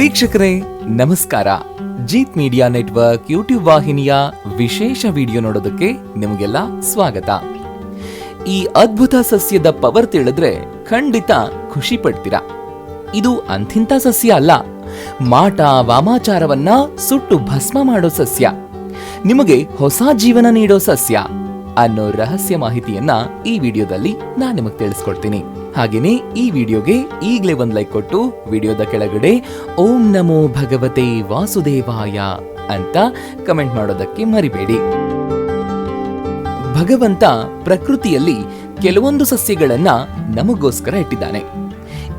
ವೀಕ್ಷಕರೇ, ನಮಸ್ಕಾರ. Jeet media network YouTube ವಾಹಿನಿಯ ವಿಶೇಷ ವಿಡಿಯೋ ನೋಡೋದಕ್ಕೆ ನಿಮಗೆಲ್ಲ ಸ್ವಾಗತ. ಈ ಅದ್ಭುತ ಸಸ್ಯದ ಪವರ್ ತಿಳಿದ್ರೆ ಖಂಡಿತ ಖುಷಿ ಪಡ್ತೀರಾ? ಇದು ಅಂಥಿಂಥ ಸಸ್ಯ ಅಲ್ಲ. ಮಾಟ, ವಾಮಾಚಾರವನ್ನ ಸುಟ್ಟು ಭಸ್ಮ ಮಾಡೋ ಸಸ್ಯ. ನಿಮಗೆ ಹೊಸ ಜೀವನ ನೀಡೋ ಸಸ್ಯ ಅನ್ನೋ ರಹಸ್ಯ ಮಾಹಿತಿಯನ್ನ ಈ ವಿಡಿಯೋದಲ್ಲಿ ನಾನು ನಿಮಗೆ ತಿಳಿಸ್ಕೊಡ್ತೀನಿ. ಹಾಗೇನೆ ಈ ವಿಡಿಯೋಗೆ ಈಗಲೇ ಒಂದು ಲೈಕ್ ಕೊಟ್ಟು ವಿಡಿಯೋದ ಕೆಳಗಡೆ ಓಂ ನಮೋ ಭಗವತೆ ವಾಸುದೇವಾಯ ಅಂತ ಕಮೆಂಟ್ ಮಾಡೋದಕ್ಕೆ ಮರಿಬೇಡಿ. ಭಗವಂತ ಪ್ರಕೃತಿಯಲ್ಲಿ ಕೆಲವೊಂದು ಸಸ್ಯಗಳನ್ನ ನಮಗೋಸ್ಕರ ಇಟ್ಟಿದ್ದಾನೆ.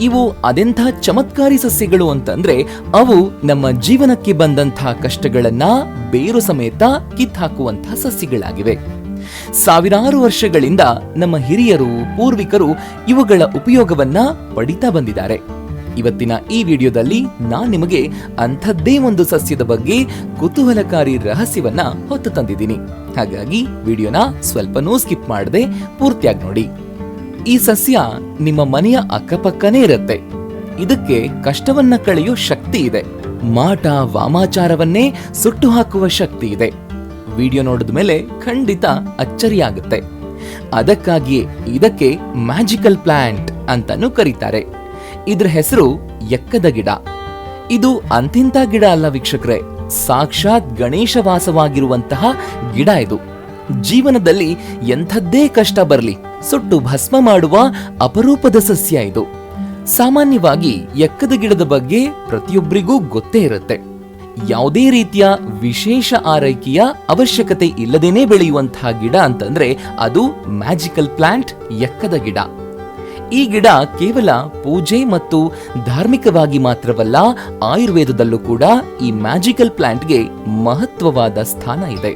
ಇವು ಅದೆಂಥ ಚಮತ್ಕಾರಿ ಸಸ್ಯಗಳು ಅಂತಂದ್ರೆ ಅವು ನಮ್ಮ ಜೀವನಕ್ಕೆ ಬಂದಂಥ ಕಷ್ಟಗಳನ್ನ ಬೇರು ಸಮೇತ ಕಿತ್ತಾಕುವಂತಹ ಸಸ್ಯಗಳಾಗಿವೆ. ಸಾವಿರಾರು ವರ್ಷಗಳಿಂದ ನಮ್ಮ ಹಿರಿಯರು, ಪೂರ್ವಿಕರು ಇವುಗಳ ಉಪಯೋಗವನ್ನ ಪಡಿತಾ ಬಂದಿದ್ದಾರೆ. ಇವತ್ತಿನ ಈ ವಿಡಿಯೋದಲ್ಲಿ ನಾನು ನಿಮಗೆ ಅಂಥದ್ದೇ ಒಂದು ಸಸ್ಯದ ಬಗ್ಗೆ ಕುತೂಹಲಕಾರಿ ರಹಸ್ಯವನ್ನ ಹೊತ್ತು ತಂದಿದ್ದೀನಿ. ಹಾಗಾಗಿ ವಿಡಿಯೋನ ಸ್ವಲ್ಪನೂ ಸ್ಕಿಪ್ ಮಾಡದೆ ಪೂರ್ತಿಯಾಗಿ ನೋಡಿ. ಈ ಸಸ್ಯ ನಿಮ್ಮ ಮನೆಯ ಅಕ್ಕಪಕ್ಕನೇ ಇರುತ್ತೆ. ಇದಕ್ಕೆ ಕಷ್ಟವನ್ನ ಕಳೆಯೋ ಶಕ್ತಿ ಇದೆ. ಮಾಟ, ವಾಮಾಚಾರವನ್ನೇ ಸುಟ್ಟು ಹಾಕುವ ಶಕ್ತಿ ಇದೆ. ವಿಡಿಯೋ ನೋಡಿದ ಮೇಲೆ ಖಂಡಿತ ಅಚ್ಚರಿಯಾಗುತ್ತೆ. ಅದಕ್ಕಾಗಿಯೇ ಇದಕ್ಕೆ ಮ್ಯಾಜಿಕಲ್ ಪ್ಲಾಂಟ್ ಅಂತಾನೂ ಕರೀತಾರೆ. ಇದ್ರ ಹೆಸರು ಎಕ್ಕದ ಗಿಡ. ಇದು ಅಂತಿಂತ ಗಿಡ ಅಲ್ಲ ವೀಕ್ಷಕರೇ, ಸಾಕ್ಷಾತ್ ಗಣೇಶ ವಾಸವಾಗಿರುವಂತಹ ಗಿಡ ಇದು. ಜೀವನದಲ್ಲಿ ಎಂಥದ್ದೇ ಕಷ್ಟ ಬರಲಿ, ಸುಟ್ಟು ಭಸ್ಮ ಮಾಡುವ ಅಪರೂಪದ ಸಸ್ಯ ಇದು. ಸಾಮಾನ್ಯವಾಗಿ ಎಕ್ಕದ ಗಿಡದ ಬಗ್ಗೆ ಪ್ರತಿಯೊಬ್ಬರಿಗೂ ಗೊತ್ತೇ ಇರುತ್ತೆ. ಯಾವುದೇ ರೀತಿಯ ವಿಶೇಷ ಆರೈಕೆಯ ಅವಶ್ಯಕತೆ ಇಲ್ಲದೇನೆ ಬೆಳೆಯುವಂತಹ ಗಿಡ ಅಂತಂದ್ರೆ ಅದು ಮ್ಯಾಜಿಕಲ್ ಪ್ಲಾಂಟ್ ಎಕ್ಕದ ಗಿಡ. ಈ ಗಿಡ ಕೇವಲ ಪೂಜೆ ಮತ್ತು ಧಾರ್ಮಿಕವಾಗಿ ಮಾತ್ರವಲ್ಲ, ಆಯುರ್ವೇದದಲ್ಲೂ ಕೂಡ ಈ ಮ್ಯಾಜಿಕಲ್ ಪ್ಲಾಂಟ್ಗೆ ಮಹತ್ವವಾದ ಸ್ಥಾನ ಇದೆ.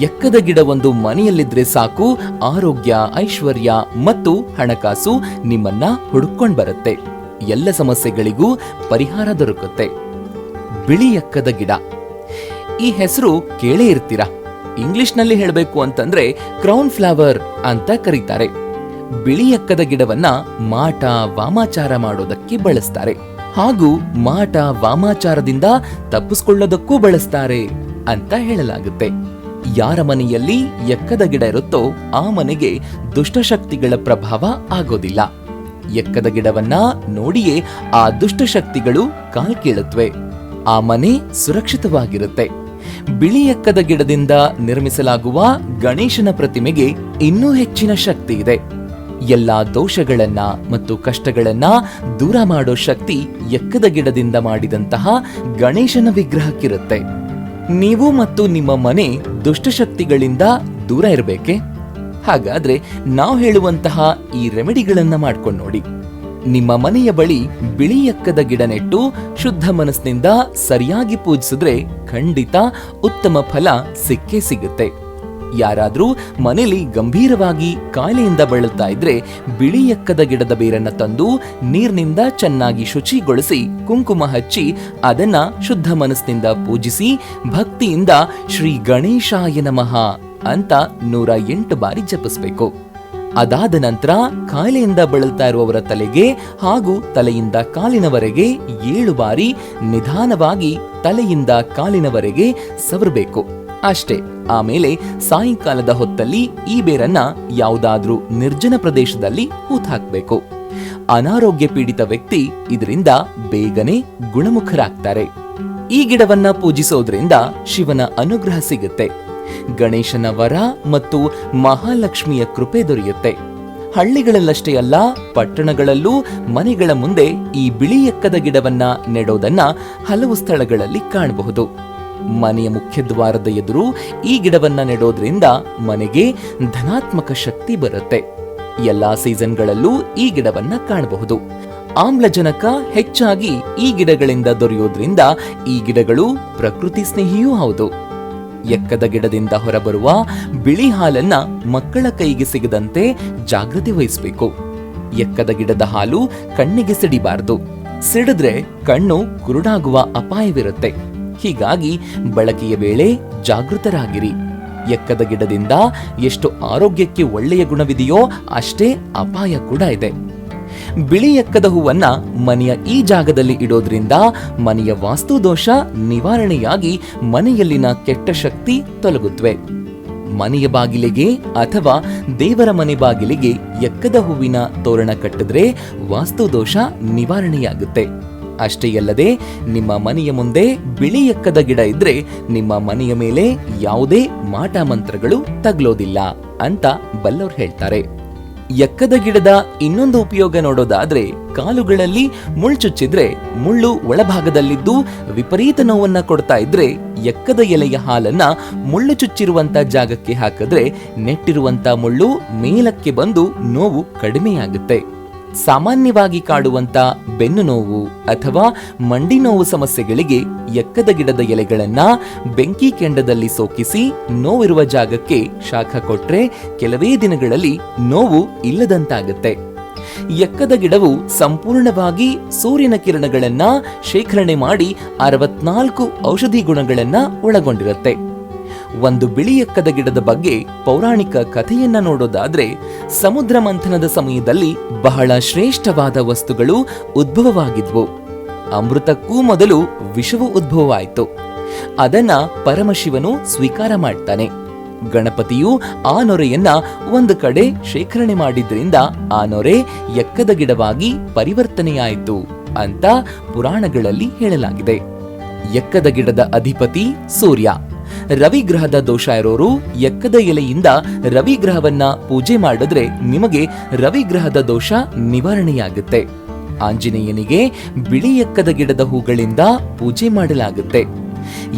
ಎಕ್ಕದ ಗಿಡ ಒಂದು ಮನೆಯಲ್ಲಿದ್ರೆ ಸಾಕು, ಆರೋಗ್ಯ, ಐಶ್ವರ್ಯ ಮತ್ತು ಹಣಕಾಸು ನಿಮ್ಮನ್ನ ಹುಡುಕೊಂಡ್ ಬರುತ್ತೆ. ಎಲ್ಲ ಸಮಸ್ಯೆಗಳಿಗೂ ಪರಿಹಾರ ದೊರಕುತ್ತೆ. ಬಿಳಿ ಎಕ್ಕದ ಗಿಡ. ಈ ಹೆಸರು ಕೇಳೇ ಇರ್ತೀರಾ? ಇಂಗ್ಲಿಷ್ನಲ್ಲಿ ಹೇಳಬೇಕು ಅಂತಂದ್ರೆ ಕ್ರೌನ್ ಫ್ಲವರ್ ಅಂತ ಕರೀತಾರೆ. ಬಿಳಿಯಕ್ಕದ ಗಿಡವನ್ನ ಮಾಟ ವಾಮಾಚಾರ ಮಾಡೋದಕ್ಕೆ ಬಳಸ್ತಾರೆ. ಹಾಗೂ ಮಾಟ ವಾಮಾಚಾರದಿಂದ ತಪ್ಪಿಸ್ಕೊಳ್ಳೋದಕ್ಕೂ ಬಳಸ್ತಾರೆ ಅಂತ ಹೇಳಲಾಗುತ್ತೆ. ಯಾರ ಮನೆಯಲ್ಲಿ ಎಕ್ಕದ ಗಿಡ ಇರುತ್ತೋ ಆ ಮನೆಗೆ ದುಷ್ಟಶಕ್ತಿಗಳ ಪ್ರಭಾವ ಆಗೋದಿಲ್ಲ. ಎಕ್ಕದ ಗಿಡವನ್ನ ನೋಡಿಯೇ ಆ ದುಷ್ಟಶಕ್ತಿಗಳು ಕಾಲ್ ಕೀಳುತ್ತವೆ ಆ ಮನೆ ಸುರಕ್ಷಿತವಾಗಿರುತ್ತೆ. ಬಿಳಿ ಎಕ್ಕದ ಗಿಡದಿಂದ ನಿರ್ಮಿಸಲಾಗುವ ಗಣೇಶನ ಪ್ರತಿಮೆಗೆ ಇನ್ನೂ ಹೆಚ್ಚಿನ ಶಕ್ತಿ ಇದೆ. ಎಲ್ಲ ದೋಷಗಳನ್ನ ಮತ್ತು ಕಷ್ಟಗಳನ್ನ ದೂರ ಮಾಡೋ ಶಕ್ತಿ ಎಕ್ಕದ ಗಿಡದಿಂದ ಮಾಡಿದಂತಹ ಗಣೇಶನ ವಿಗ್ರಹಕ್ಕಿರುತ್ತೆ. ನೀವು ಮತ್ತು ನಿಮ್ಮ ಮನೆ ದುಷ್ಟಶಕ್ತಿಗಳಿಂದ ದೂರ ಇರಬೇಕೆ? ಹಾಗಾದ್ರೆ ನಾವು ಹೇಳುವಂತಹ ಈ ರೆಮಿಡಿಗಳನ್ನ ಮಾಡ್ಕೊಂಡು ನೋಡಿ. ನಿಮ್ಮ ಮನೆಯ ಬಳಿ ಬಿಳಿ ಎಕ್ಕದ ಗಿಡ ನೆಟ್ಟು ಶುದ್ಧ ಮನಸ್ಸಿನಿಂದ ಸರಿಯಾಗಿ ಪೂಜಿಸಿದ್ರೆ ಖಂಡಿತ ಉತ್ತಮ ಫಲ ಸಿಕ್ಕೇ ಸಿಗುತ್ತೆ. ಯಾರಾದರೂ ಮನೆಯಲ್ಲಿ ಗಂಭೀರವಾಗಿ ಕಾಯಿಲೆಯಿಂದ ಬಳಲ್ತಾ ಇದ್ರೆ ಬಿಳಿ ಎಕ್ಕದ ಗಿಡದ ಬೇರನ್ನ ತಂದು ನೀರಿನಿಂದ ಚೆನ್ನಾಗಿ ಶುಚಿಗೊಳಿಸಿ ಕುಂಕುಮ ಹಚ್ಚಿ ಅದನ್ನ ಶುದ್ಧ ಮನಸ್ಸಿನಿಂದ ಪೂಜಿಸಿ ಭಕ್ತಿಯಿಂದ ಶ್ರೀ ಗಣೇಶಾಯ ನಮಃ ಅಂತ ನೂರ ಎಂಟು ಬಾರಿ ಜಪಿಸ್ಬೇಕು. ಅದಾದ ನಂತರ ಕಾಯಿಲೆಯಿಂದ ಬಳಲ್ತಾ ಇರುವವರ ತಲೆಗೆ ಹಾಗೂ ತಲೆಯಿಂದ ಕಾಲಿನವರೆಗೆ ಏಳು ಬಾರಿ ನಿಧಾನವಾಗಿ ತಲೆಯಿಂದ ಕಾಲಿನವರೆಗೆ ಸವರಬೇಕು. ಅಷ್ಟೇ, ಆಮೇಲೆ ಸಾಯಂಕಾಲದ ಹೊತ್ತಲ್ಲಿ ಈ ಬೇರನ್ನ ಯಾವುದಾದ್ರೂ ನಿರ್ಜನ ಪ್ರದೇಶದಲ್ಲಿ ಹೂತಾಕ್ಬೇಕು ಅನಾರೋಗ್ಯ ಪೀಡಿತ ವ್ಯಕ್ತಿ ಇದರಿಂದ ಬೇಗನೆ ಗುಣಮುಖರಾಗ್ತಾರೆ. ಈ ಗಿಡವನ್ನ ಪೂಜಿಸೋದ್ರಿಂದ ಶಿವನ ಅನುಗ್ರಹ ಸಿಗುತ್ತೆ. ಗಣೇಶನ ವರ ಮತ್ತು ಮಹಾಲಕ್ಷ್ಮಿಯ ಕೃಪೆ ದೊರೆಯುತ್ತೆ. ಹಳ್ಳಿಗಳಲ್ಲಷ್ಟೇ ಅಲ್ಲ, ಪಟ್ಟಣಗಳಲ್ಲೂ ಮನೆಗಳ ಮುಂದೆ ಈ ಬಿಳಿ ಎಕ್ಕದ ಗಿಡವನ್ನ ನೆಡೋದನ್ನ ಹಲವು ಸ್ಥಳಗಳಲ್ಲಿ ಕಾಣಬಹುದು. ಮನೆಯ ಮುಖ್ಯದ್ವಾರದ ಎದುರು ಈ ಗಿಡವನ್ನ ನೆಡೋದ್ರಿಂದ ಮನೆಗೆ ಧನಾತ್ಮಕ ಶಕ್ತಿ ಬರುತ್ತೆ. ಎಲ್ಲಾ ಸೀಸನ್ಗಳಲ್ಲೂ ಈ ಗಿಡವನ್ನ ಕಾಣಬಹುದು. ಆಮ್ಲಜನಕ ಹೆಚ್ಚಾಗಿ ಈ ಗಿಡಗಳಿಂದ ದೊರೆಯೋದ್ರಿಂದ ಈ ಗಿಡಗಳು ಪ್ರಕೃತಿ ಸ್ನೇಹಿಯೂ ಹೌದು. ಎಕ್ಕದ ಗಿಡದಿಂದ ಹೊರಬರುವ ಬಿಳಿ ಹಾಲನ್ನ ಮಕ್ಕಳ ಕೈಗೆ ಸಿಗದಂತೆ ಜಾಗೃತಿ ವಹಿಸಬೇಕು. ಎಕ್ಕದ ಗಿಡದ ಹಾಲು ಕಣ್ಣಿಗೆ ಸಿಡಿಬಾರದು. ಸಿಡಿದ್ರೆ ಕಣ್ಣು ಕುರುಡಾಗುವ ಅಪಾಯವಿರುತ್ತೆ. ಹೀಗಾಗಿ ಬಳಕೆಯ ವೇಳೆ ಜಾಗೃತರಾಗಿರಿ. ಎಕ್ಕದ ಗಿಡದಿಂದ ಎಷ್ಟು ಆರೋಗ್ಯಕ್ಕೆ ಒಳ್ಳೆಯ ಗುಣವಿದೆಯೋ ಅಷ್ಟೇ ಅಪಾಯ ಕೂಡ ಇದೆ. ಬಿಳಿ ಎಕ್ಕದ ಹೂವನ್ನ ಮನೆಯ ಈ ಜಾಗದಲ್ಲಿ ಇಡೋದ್ರಿಂದ ಮನೆಯ ವಾಸ್ತು ದೋಷ ನಿವಾರಣೆಯಾಗಿ ಮನೆಯಲ್ಲಿನ ಕೆಟ್ಟ ಶಕ್ತಿ ತೊಲಗುತ್ತವೆ ಮನೆಯ ಬಾಗಿಲಿಗೆ ಅಥವಾ ದೇವರ ಮನೆ ಬಾಗಿಲಿಗೆ ಎಕ್ಕದ ಹೂವಿನ ತೋರಣ ಕಟ್ಟಿದ್ರೆ ವಾಸ್ತು ದೋಷ ನಿವಾರಣೆಯಾಗುತ್ತೆ. ಅಷ್ಟೇ ಅಲ್ಲದೆ ನಿಮ್ಮ ಮನೆಯ ಮುಂದೆ ಬಿಳಿ ಎಕ್ಕದ ಗಿಡ ಇದ್ರೆ ನಿಮ್ಮ ಮನೆಯ ಮೇಲೆ ಯಾವುದೇ ಮಾಟ ಮಂತ್ರಗಳು ತಗ್ಲೋದಿಲ್ಲ ಅಂತ ಬಲ್ಲವ್ರು ಹೇಳ್ತಾರೆ. ಎಕ್ಕದ ಗಿಡದ ಇನ್ನೊಂದು ಉಪಯೋಗ ನೋಡೋದಾದ್ರೆ ಕಾಲುಗಳಲ್ಲಿ ಮುಳ್ಳು ಚುಚ್ಚಿದ್ರೆ ಮುಳ್ಳು ಒಳಭಾಗದಲ್ಲಿದ್ದು ವಿಪರೀತ ನೋವನ್ನ ಕೊಡ್ತಾ ಇದ್ರೆ ಎಕ್ಕದ ಎಲೆಯ ಹಾಲನ್ನ ಮುಳ್ಳು ಚುಚ್ಚಿರುವಂತ ಜಾಗಕ್ಕೆ ಹಾಕಿದ್ರೆ ನೆಟ್ಟಿರುವಂತ ಮುಳ್ಳು ಮೇಲಕ್ಕೆ ಬಂದು ನೋವು ಕಡಿಮೆಯಾಗುತ್ತೆ. ಸಾಮಾನ್ಯವಾಗಿ ಕಾಡುವಂತ ಬೆನ್ನು ನೋವು ಅಥವಾ ಮಂಡಿ ನೋವು ಸಮಸ್ಯೆಗಳಿಗೆ ಎಕ್ಕದ ಗಿಡದ ಎಲೆಗಳನ್ನ ಬೆಂಕಿ ಕೆಂಡದಲ್ಲಿ ಸೋಕಿಸಿ ನೋವಿರುವ ಜಾಗಕ್ಕೆ ಶಾಖ ಕೊಟ್ರೆ ಕೆಲವೇ ದಿನಗಳಲ್ಲಿ ನೋವು ಇಲ್ಲದಂತಾಗುತ್ತೆ. ಎಕ್ಕದ ಗಿಡವು ಸಂಪೂರ್ಣವಾಗಿ ಸೂರ್ಯನ ಕಿರಣಗಳನ್ನ ಶೇಖರಣೆ ಮಾಡಿ ಅರವತ್ನಾಲ್ಕು ಔಷಧಿ ಗುಣಗಳನ್ನ ಒಳಗೊಂಡಿರುತ್ತೆ. ಒಂದು ಬಿಳಿ ಎಕ್ಕದ ಗಿಡದ ಬಗ್ಗೆ ಪೌರಾಣಿಕ ಕಥೆಯನ್ನ ನೋಡೋದಾದ್ರೆ ಸಮುದ್ರ ಮಂಥನದ ಸಮಯದಲ್ಲಿ ಬಹಳ ಶ್ರೇಷ್ಠವಾದ ವಸ್ತುಗಳು ಉದ್ಭವವಾಗಿದ್ವು. ಅಮೃತಕ್ಕೂ ಮೊದಲು ವಿಷವು ಉದ್ಭವವಾಯಿತು. ಅದನ್ನ ಪರಮಶಿವನು ಸ್ವೀಕಾರ ಮಾಡ್ತಾನೆ. ಗಣಪತಿಯು ಆ ನೊರೆಯನ್ನ ಒಂದು ಕಡೆ ಶೇಖರಣೆ ಮಾಡಿದ್ರಿಂದ ಆ ನೊರೆ ಎಕ್ಕದ ಗಿಡವಾಗಿ ಪರಿವರ್ತನೆಯಾಯಿತು ಅಂತ ಪುರಾಣಗಳಲ್ಲಿ ಹೇಳಲಾಗಿದೆ. ಎಕ್ಕದ ಗಿಡದ ಅಧಿಪತಿ ಸೂರ್ಯ. ರವಿಗ್ರಹದ ದೋಷ ಇರೋರು ಎಕ್ಕದ ಎಲೆಯಿಂದ ರವಿಗ್ರಹವನ್ನ ಪೂಜೆ ಮಾಡಿದ್ರೆ ನಿಮಗೆ ರವಿಗ್ರಹದ ದೋಷ ನಿವಾರಣೆಯಾಗುತ್ತೆ. ಆಂಜನೇಯನಿಗೆ ಬಿಳಿ ಎಕ್ಕದ ಗಿಡದ ಹೂಗಳಿಂದ ಪೂಜೆ ಮಾಡಲಾಗುತ್ತೆ.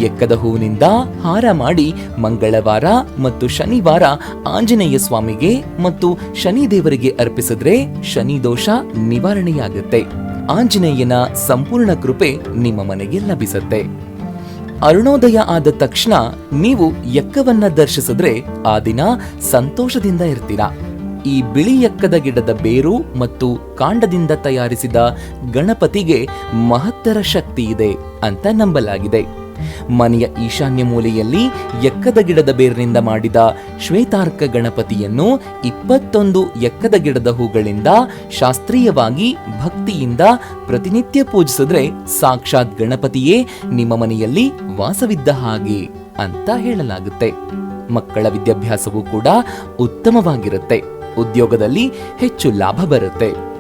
ಎಕ್ಕದ ಹೂವಿನಿಂದ ಹಾರ ಮಾಡಿ ಮಂಗಳವಾರ ಮತ್ತು ಶನಿವಾರ ಆಂಜನೇಯ ಸ್ವಾಮಿಗೆ ಮತ್ತು ಶನಿ ದೇವರಿಗೆ ಅರ್ಪಿಸಿದ್ರೆ ಶನಿ ದೋಷ ನಿವಾರಣೆಯಾಗುತ್ತೆ. ಆಂಜನೇಯನ ಸಂಪೂರ್ಣ ಕೃಪೆ ನಿಮ್ಮ ಮನೆಗೆ ಲಭಿಸುತ್ತೆ. ಅರುಣೋದಯ ಆದ ತಕ್ಷಣ ನೀವು ಎಕ್ಕವನ್ನ ದರ್ಶಿಸಿದ್ರೆ ಆ ದಿನ ಸಂತೋಷದಿಂದ ಇರ್ತೀರಾ. ಈ ಬಿಳಿ ಎಕ್ಕದ ಗಿಡದ ಬೇರು ಮತ್ತು ಕಾಂಡದಿಂದ ತಯಾರಿಸಿದ ಗಣಪತಿಗೆ ಮಹತ್ತರ ಶಕ್ತಿ ಇದೆ ಅಂತ ನಂಬಲಾಗಿದೆ. ಮನೆಯ ಈಶಾನ್ಯ ಮೂಲೆಯಲ್ಲಿ ಎಕ್ಕದ ಗಿಡದ ಬೇರಿನಿಂದ ಮಾಡಿದ ಶ್ವೇತಾರ್ಕ ಗಣಪತಿಯನ್ನು ಇಪ್ಪತ್ತೊಂದು ಎಕ್ಕದ ಗಿಡದ ಹೂಗಳಿಂದ ಶಾಸ್ತ್ರೀಯವಾಗಿ ಭಕ್ತಿಯಿಂದ ಪ್ರತಿನಿತ್ಯ ಪೂಜಿಸಿದ್ರೆ ಸಾಕ್ಷಾತ್ ಗಣಪತಿಯೇ ನಿಮ್ಮ ಮನೆಯಲ್ಲಿ ವಾಸವಿದ್ದ ಹಾಗೆ ಅಂತ ಹೇಳಲಾಗುತ್ತೆ. ಮಕ್ಕಳ ವಿದ್ಯಾಭ್ಯಾಸವೂ ಕೂಡ ಉತ್ತಮವಾಗಿರುತ್ತೆ. ಉದ್ಯೋಗದಲ್ಲಿ ಹೆಚ್ಚು ಲಾಭ ಬರುತ್ತೆ.